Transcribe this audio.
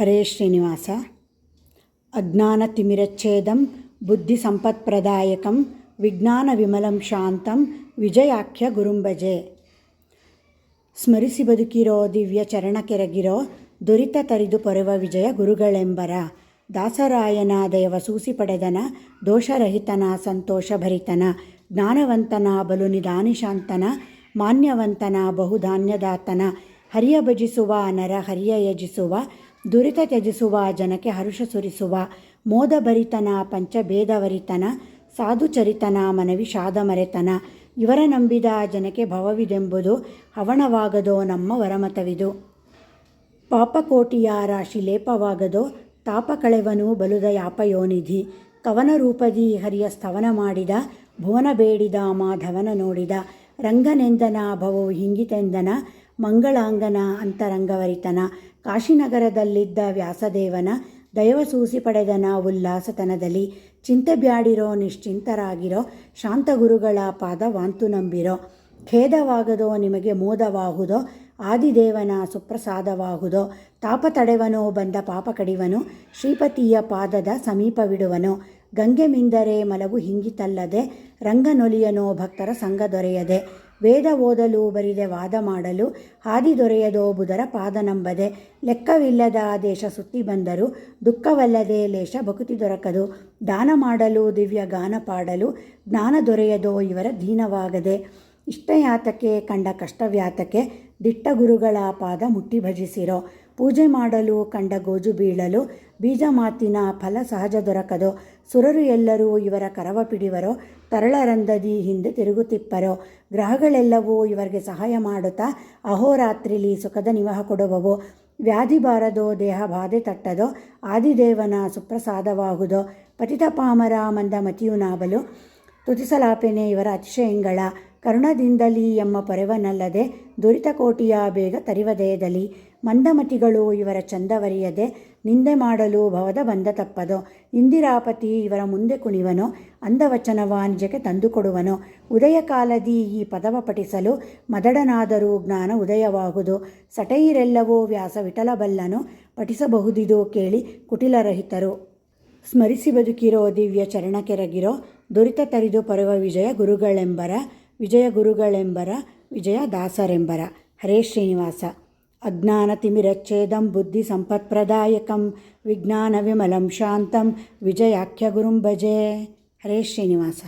ಹರೇ ಶ್ರೀನಿವಾಸ. ಅಜ್ಞಾನ ತಿಮಿರಚ್ಛೇದಂ ಬುದ್ಧಿ ಸಂಪತ್ಪ್ರದಾಯಕಂ ವಿಜ್ಞಾನ ವಿಮಲಂ ಶಾಂತಂ, ವಿಜಯಾಖ್ಯ ಗುರುಂಬಜೆ ಸ್ಮರಿಸಿ ಬದುಕಿರೋ ದಿವ್ಯ ಚರಣ ಕೆರಗಿರೋ, ದುರಿತ ತರಿದು ಪೊರೆವ ವಿಜಯ ಗುರುಗಳೆಂಬರ. ದಾಸರಾಯನ ದಯವ ಸೂಸಿ ಪಡೆದನ, ದೋಷರಹಿತನ ಸಂತೋಷಭರಿತನ ಜ್ಞಾನವಂತನ, ಬಲು ನಿಧಾನಿಶಾಂತನ. ಮಾನ್ಯವಂತನ ಬಹುಧಾನ್ಯದಾತನ ಹರಿಯ ಭಜಿಸುವ ನರ ಹರಿಯ ಯಜಿಸುವ. ದುರಿತ ತ್ಯಜಿಸುವ, ಜನಕ್ಕೆ ಹರುಷ ಸುರಿಸುವ ಮೋದಭರಿತನ ಪಂಚಭೇದವರಿತನ ಸಾಧುಚರಿತನ ಮನವಿ ಶಾದಮರೆತನ ಇವರ ನಂಬಿದ ಜನಕ್ಕೆ ಭವವಿದೆಂಬುದು ಹವಣವಾಗದೋ ನಮ್ಮ ವರಮತವಿದು. ಪಾಪಕೋಟಿಯ ರಾಶಿ ಲೇಪವಾಗದೋ ತಾಪ ಕಳೆವನು ಬಲುದ ಯಾಪಯೋನಿಧಿ ಕವನ ರೂಪದಿ ಹರಿಯ ಸ್ತವನ ಮಾಡಿದ, ಭುವನ ಬೇಡಿದ, ಮಾಧವನ ನೋಡಿದ. ರಂಗನೆಂದನ, ಭವವು ಹಿಂಗಿತೆಂದನ, ಮಂಗಳಾಂಗನ, ಅಂತರಂಗವರಿತನ. ಕಾಶಿನಗರದಲ್ಲಿದ್ದ ವ್ಯಾಸದೇವನ ದೈವ ಸೂಸಿ ಪಡೆದನ ಉಲ್ಲಾಸತನದಲ್ಲಿ ಚಿಂತೆ ಬ್ಯಾಡಿರೋ ನಿಶ್ಚಿಂತರಾಗಿರೋ, ಶಾಂತಗುರುಗಳ ಪಾದ ವಾಂತು ನಂಬಿರೋ, ಖೇದವಾಗದೋ, ನಿಮಗೆ ಮೋದವಾಗುದೋ, ಆದಿದೇವನ ಸುಪ್ರಸಾದವಾಗುದೋ, ತಾಪ ತಡೆವನೋ, ಬಂದ ಪಾಪ ಕಡಿವನು, ಶ್ರೀಪತಿಯ ಪಾದದ ಸಮೀಪವಿಡುವನು ಗಂಗೆ ಮಿಂದರೆ ಮಲವು ಹಿಂಗಿತಲ್ಲದೆ ರಂಗನೊಲಿಯನೋ ಭಕ್ತರ ಸಂಘ ದೊರೆಯದೆ ವೇದ ಓದಲು, ಬರಿದೆ, ವಾದ ಮಾಡಲು, ಹಾದಿ ದೊರೆಯದೋ ಬುಧರ ಪಾದ ನಂಬದೆ, ಲೆಕ್ಕವಿಲ್ಲದ ದೇಶ ಸುತ್ತಿ ಬಂದರು, ದುಃಖವಲ್ಲದೆ ಲೇಷ ಭಕುತಿ ದೊರಕದು. ದಾನ ಮಾಡಲು, ದಿವ್ಯ ಗಾನ ಪಾಡಲು, ಜ್ಞಾನ ದೊರೆಯದೋ ಇವರ ದೀನವಾಗದೆ, ಇಷ್ಟಯಾತಕ್ಕೆ ಕಂಡ ಕಷ್ಟವ್ಯಾತಕ್ಕೆ ದಿಟ್ಟ ಗುರುಗಳ ಪಾದ ಮುಟ್ಟಿ ಭಜಿಸಿರೋ. ಪೂಜೆ ಮಾಡಲು ಕಂಡ ಗೋಜು ಬೀಳಲು ಬೀಜ ಮಾತಿನ ಫಲ ಸಹಜ ದೊರಕದೋ. ಸುರರು ಎಲ್ಲರೂ ಇವರ ಕರವ ಪಿಡಿವರೋ ತರಳರಂದದಿ ಹಿಂದೆ ತಿರುಗುತ್ತಿಪ್ಪರೋ. ಗ್ರಹಗಳೆಲ್ಲವೂ ಇವರಿಗೆ ಸಹಾಯ ಮಾಡುತ್ತಾ ಅಹೋರಾತ್ರಿಲಿ ಸುಖದ ನಿವಹ ಕೊಡುವವು. ವ್ಯಾಧಿ ಬಾರದೋ, ದೇಹ ಬಾಧೆ ತಟ್ಟದೋ, ಆದಿದೇವನ ಸುಪ್ರಸಾದವಾಗುವುದೋ ಪತಿತ ಪಾಮರ ಮಂದ ಮತಿಯು ನಾಬಲು ತುತಿಸಲಾಪೆನೆ ಇವರ ಅತಿಶಯಂಗಳ. ಕರುಣದಿಂದಲಿ ಎಂಬ ಪರವನಲ್ಲದೆ ದುರಿತ ಕೋಟಿಯ ಬೇಗ ತರಿವದೆಯದಲಿ ಮಂದಮತಿಗಳು ಇವರ ಚಂದವರಿಯದೆ ನಿಂದೆ ಮಾಡಲು ಭವದ ಬಂದ ತಪ್ಪದೋ. ಇಂದಿರಾಪತಿ ಇವರ ಮುಂದೆ ಕುಣಿವನು ಅಂದವಚನ ವಾಣಿಜ್ಯಕ್ಕೆ ತಂದುಕೊಡುವನು. ಉದಯ ಕಾಲದಿ ಈ ಪದವ ಪಠಿಸಲು ಮದಡನಾದರೂ ಜ್ಞಾನ ಉದಯವಾಗುವುದು ಸಟೈರೆಲ್ಲವೋ ವ್ಯಾಸ ವಿಠಲಬಲ್ಲನು, ಪಠಿಸಬಹುದಿದು ಕೇಳಿ ಕುಟಿಲರಹಿತರು. ಸ್ಮರಿಸಿ ಬದುಕಿರೋ ದಿವ್ಯ ಚರಣಕೆರಗಿರೋ ದುರಿತ ತರಿದು ಪರವ ವಿಜಯ ಗುರುಗಳೆಂಬರ ವಿಜಯ ಗುರುಗಳೆಂಬರ ವಿಜಯ ದಾಸರೆಂಬರ ಹರೇ ಶ್ರೀನಿವಾಸ. ಅಜ್ಞಾನ ತಿಮಿರಚ್ಛೇದಂ ಬುದ್ಧಿ ಸಂಪತ್ಪ್ರದಾಯಕಂ, ವಿಜ್ಞಾನ ವಿಮಲಂ ಶಾಂತಂ, ವಿಜಯಾಖ್ಯ ಗುರುಂ ಭಜೆ. ಹರೇ ಶ್ರೀನಿವಾಸ.